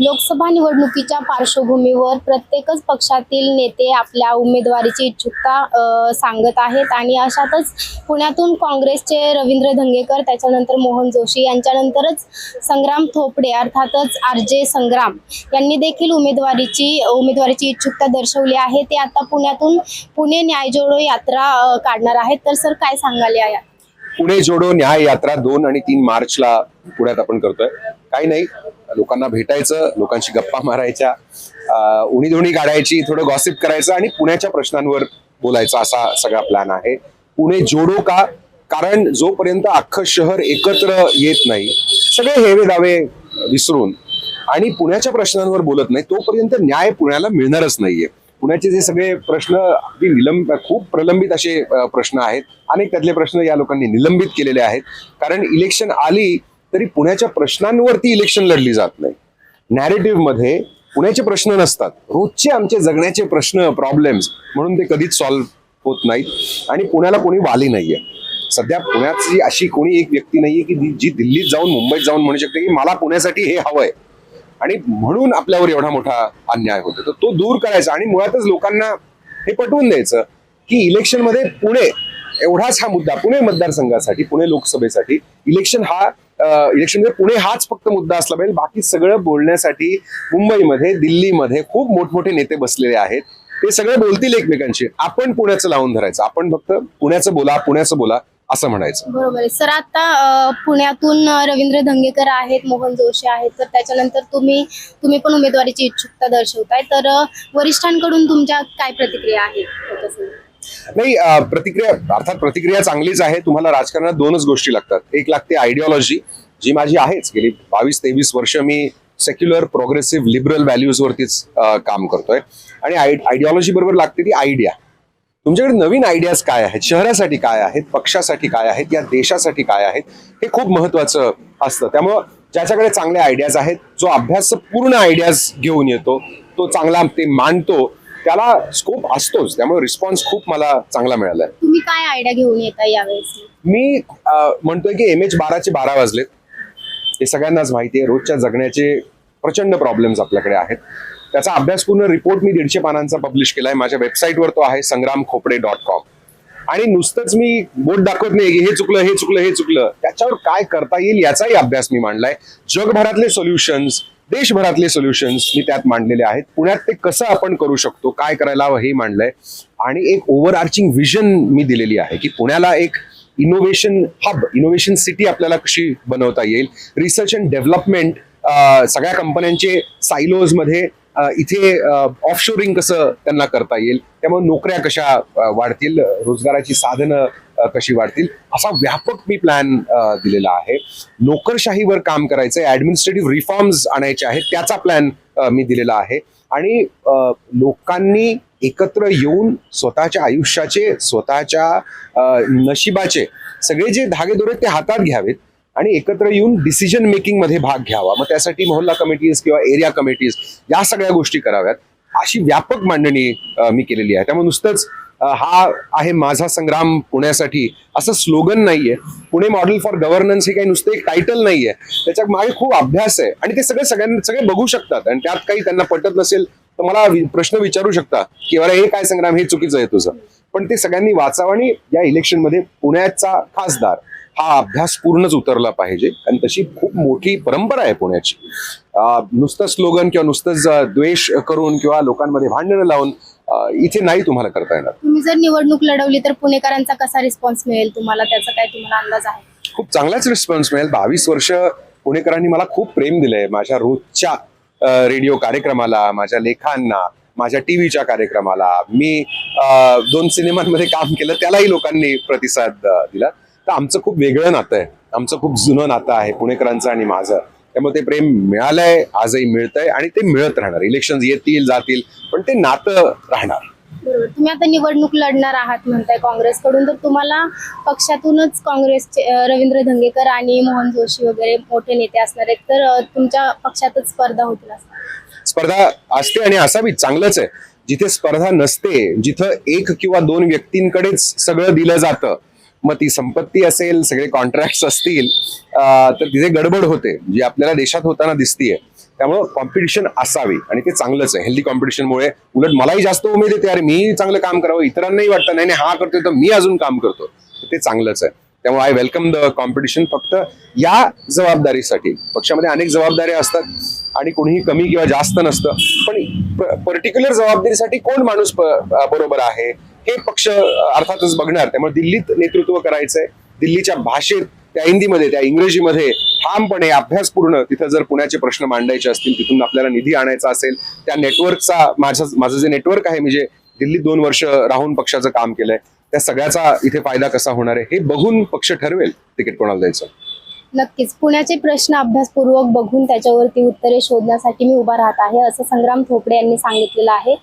लोकसभा निवडणुकीच्या पार्श्वभूमीवर प्रत्येकच पक्षातील नेते आपल्या उमेदवारीची इच्छुकता सांगत आहेत आणि अशातच पुण्यातून काँग्रेसचे रवींद्र धंगेकर त्याच्यानंतर मोहन जोशी यांच्यानंतरच संग्राम थोपडे अर्थातच आर जे संग्राम यांनी देखील उमेदवारीची उमेदवारीची इच्छुकता दर्शवली आहे. ते आता पुण्यातून पुणे न्याय जोडो यात्रा काढणार आहेत. तर सर काय सांगाल या- पुणे जोडो न्याय यात्रा दोन आणि तीन मार्चला पुण्यात आपण करतोय. काही नाही लोकांना भेटायचं लोकांशी गप्पा मारायच्या उणीधुणी काढायची थोडं गॉसिप करायचं आणि पुण्याच्या प्रश्नांवर बोलायचं असा सगळा प्लॅन आहे. पुणे जोडो का? कारण जोपर्यंत अख्खं शहर एकत्र येत नाही सगळे हेवे दावे विसरून आणि पुण्याच्या प्रश्नांवर बोलत नाही तोपर्यंत न्याय पुण्याला मिळणारच नाहीये. पुण्याचे जे सगळे प्रश्न अगदी निलंब खूप प्रलंबित असे प्रश्न आहेत. अनेक त्यातले प्रश्न या लोकांनी निलंबित केलेले आहेत. कारण इलेक्शन आली तरी पुण्याच्या प्रश्नांवरती इलेक्शन लढली जात नाही. नॅरेटिव्हमध्ये पुण्याचे प्रश्न नसतात. रोजचे आमचे जगण्याचे प्रश्न प्रॉब्लेम्स म्हणून ते कधीच सॉल्व्ह होत नाहीत आणि पुण्याला कोणी वाली नाहीये. सध्या पुण्याची अशी कोणी एक व्यक्ती नाहीये की जी- दिल्लीत जाऊन मुंबईत जाऊन म्हणू शकते की मला पुण्यासाठी हे हवंय. आणि म्हणून आपल्यावर एवढा मोठा अन्याय होतो. तर तो दूर करायचा आणि मुळातच लोकांना हे पटवून द्यायचं की इलेक्शनमध्ये पुणे एवढाच हा मुद्दा. पुणे मतदारसंघासाठी पुणे लोकसभेसाठी इलेक्शन हा इलेक्शनमध्ये पुणे हाच फक्त मुद्दा असला पाहिजे. बाकी सगळं बोलण्यासाठी मुंबईमध्ये दिल्लीमध्ये खूप मोठमोठे नेते बसलेले आहेत. ते सगळे बोलतील एकमेकांशी. आपण पुण्याचं लावून धरायचं. आपण फक्त पुण्याचं बोला पुण्याचं बोला. असं म्हणायचं. बरोबर आहे. सर आता पुण्यातून रवींद्र धंगेकर आहेत मोहन जोशी आहेत तर त्याच्यानंतर तुम्ही तुम्ही पण उमेदवारीची इच्छुकता दर्शवताय. तर वरिष्ठांकडून तुमच्या काय प्रतिक्रिया आहेत त्याच्यासंदर्भात? नाही प्रतिक्रिया अर्थात प्रतिक्रिया चांगलीच आहे. तुम्हाला राजकारणात दोनच गोष्टी लागतात. एक लागते आयडिओलॉजी जी माझी आहेच. गेली बावीस तेवीस वर्ष मी सेक्युलर प्रोग्रेसिव्ह लिबरल व्हॅल्यूजवरतीच अं, काम करतोय. आणि आयडिओलॉजी बरोबर लागते ती आयडिया तुमच्याकडे नवीन आयडियाज काय आहेत? शहरासाठी काय आहेत? पक्षासाठी काय आहेत? या देशासाठी काय आहेत? हे खूप महत्वाचं असतं. त्यामुळं ज्याच्याकडे चांगले आयडियाज आहेत जो अभ्यास पूर्ण आयडियाज घेऊन येतो तो चांगला ते मांडतो त्याला स्कोप असतोच. त्यामुळे रिस्पॉन्स खूप मला चांगला मिळालाय. तुम्ही काय आयडिया घेऊन येता यावेळेस? मी म्हणतोय की एम एच बाराचे बारा वाजलेत. हे सगळ्यांनाच माहिती आहे. रोजच्या जगण्याचे प्रचंड प्रॉब्लेम्स आपल्याकडे आहेत. त्याचा अभ्यासपूर्ण रिपोर्ट मी दीडशे पानांचा पब्लिश केलाय. माझ्या वेबसाईटवर तो आहे संग्राम खोपडे डॉट कॉम आणि नुसतंच मी बोट दाखवत नाही की हे चुकलं हे चुकलं हे चुकलं. त्याच्यावर काय करता येईल याचाही अभ्यास मी मांडलाय. जगभरातले सोल्युशन्स देशभरातले सोल्युशन्स मी त्यात मांडलेले आहेत. पुण्यात ते कसं आपण करू शकतो काय करायला हवं हे मांडलंय. आणि एक ओव्हर आर्चिंग विजन मी दिलेली आहे की पुण्याला एक इनोव्हेशन हब इनोव्हेशन सिटी आपल्याला कशी बनवता येईल. रिसर्च अँड डेव्हलपमेंट सगळ्या कंपन्यांचे सायलोजमध्ये इथे ऑफशोरिंग कसं त्यांना करता येईल? त्यामुळे नोकऱ्या कशा वाढतील? रोजगाराची साधनं कशी वाढतील? असा व्यापक मी प्लॅन दिलेला आहे. नोकरशाहीवर काम करायचं ऍडमिनिस्ट्रेटिव्ह रिफॉर्म्स आणायचे आहेत त्याचा प्लॅन मी दिलेला आहे. आणि लोकांनी एकत्र येऊन स्वतःच्या आयुष्याचे स्वतःच्या नशिबाचे सगळे जे धागेदोरे ते हातात घ्यावेत. आणि एकत्र येऊन डिसिजन मेकिंगमध्ये भाग घ्यावा. मग त्यासाठी मोहल्ला कमिटीज किंवा एरिया कमिटीज या सगळ्या गोष्टी कराव्यात. अशी व्यापक मांडणी मी केलेली आहे. त्यामुळे नुसतंच हा आहे माझा संग्राम पुण्यासाठी असं स्लोगन नाहीये. पुणे मॉडेल फॉर गव्हर्नन्स हे काही नुसतं एक टायटल नाहीये. त्याच्यामागे खूप अभ्यास आहे. आणि ते सगळे सगळ्यांना सगळे बघू शकतात. आणि त्यात काही त्यांना पटत नसेल तर मला प्रश्न विचारू शकता की अरे हे काय संग्राम? हे चुकीचं आहे तुझं. पण ते सगळ्यांनी वाचावं आणि या इलेक्शनमध्ये पुण्याचा खासदार हा अभ्यास पूर्णच उतरला पाहिजे. आणि तशी खूप मोठी परंपरा आहे पुण्याची. नुसतं स्लोगन किंवा नुसतंच द्वेष करून किंवा लोकांमध्ये भांडणं लावून इथे नाही तुम्हाला करता येणार. तुम्ही जर निवडणूक लढवली तर पुणेकरांचा कसा रिस्पॉन्स मिळेल तुम्हाला? त्याचा काय तुम्हाला अंदाज आहे? खूप चांगलाच रिस्पॉन्स मिळेल. बावीस वर्ष पुणेकरांनी मला खूप प्रेम दिलंय. माझ्या रोजच्या रेडिओ कार्यक्रमाला माझ्या लेखांना माझ्या टीव्हीच्या कार्यक्रमाला. मी दोन सिनेमांमध्ये काम केलं त्यालाही लोकांनी प्रतिसाद दिला. तर आमचं खूप वेगळं नातं आहे. आमचं खूप जुनं नातं आहे पुणेकरांचं आणि माझं. त्यामुळे ते प्रेम मिळालंय आजही मिळतंय आणि ते मिळत राहणार. इलेक्शन येतील जातील पण ते नातं राहणार. बरोबर. तुम्ही आता निवडणूक लढणार आहात म्हणताय काँग्रेसकडून. तर तुम्हाला पक्षातूनच काँग्रेसचे रवींद्र धंगेकर आणि मोहन जोशी वगैरे मोठे नेते असणार आहेत. तर तुमच्या पक्षातच स्पर्धा होतील स्पर्धा असते आणि असावी चांगलंच आहे. जिथे स्पर्धा नसते जिथं एक किंवा दोन व्यक्तींकडेच सगळं दिलं जातं मग ती संपत्ती असेल सगळे कॉन्ट्रॅक्ट असतील तर तिथे गडबड होते. जी आपल्याला देशात होताना दिसतीये. त्यामुळं कॉम्पिटिशन असावी. आणि ते चांगलंच आहे. हेल्दी कॉम्पिटिशनमुळे उलट मलाही जास्त उमेद येते. अरे मी चांगलं काम करावं. इतरांनाही वाटतं नाही नाही हा करतोय तर मी अजून काम करतो. ते चांगलंच आहे. त्यामुळे आय वेलकम द कॉम्पिटिशन फक्त या जबाबदारीसाठी. पक्षामध्ये अनेक जबाबदाऱ्या असतात. आणि कोणीही कमी किंवा जास्त नसतं. पण पर्टिक्युलर जबाबदारीसाठी कोण माणूस बरोबर आहे? हे पक्ष अर्थातच बघणार. त्यामुळे दिल्लीत नेतृत्व करायचंय. दिल्लीच्या भाषेत त्या हिंदीमध्ये त्या इंग्रजीमध्ये ठामपणे अभ्यासपूर्ण तिथं जर पुण्याचे प्रश्न मांडायचे असतील तिथून आपल्याला निधी आणायचा असेल त्या नेटवर्कचा माझं माझं जे नेटवर्क आहे म्हणजे दिल्लीत दोन वर्ष राहून पक्षाचं काम केलंय त्या सगळ्याचा इथे फायदा कसा होणार आहे हे बघून पक्ष ठरवेल तिकीट कोणाला द्यायचं. नक्कीच. पुण्याचे प्रश्न अभ्यासपूर्वक बघून त्याच्यावरती उत्तरे शोधण्यासाठी मी उभा राहत आहे असं संग्राम थोपडे यांनी सांगितलेलं आहे.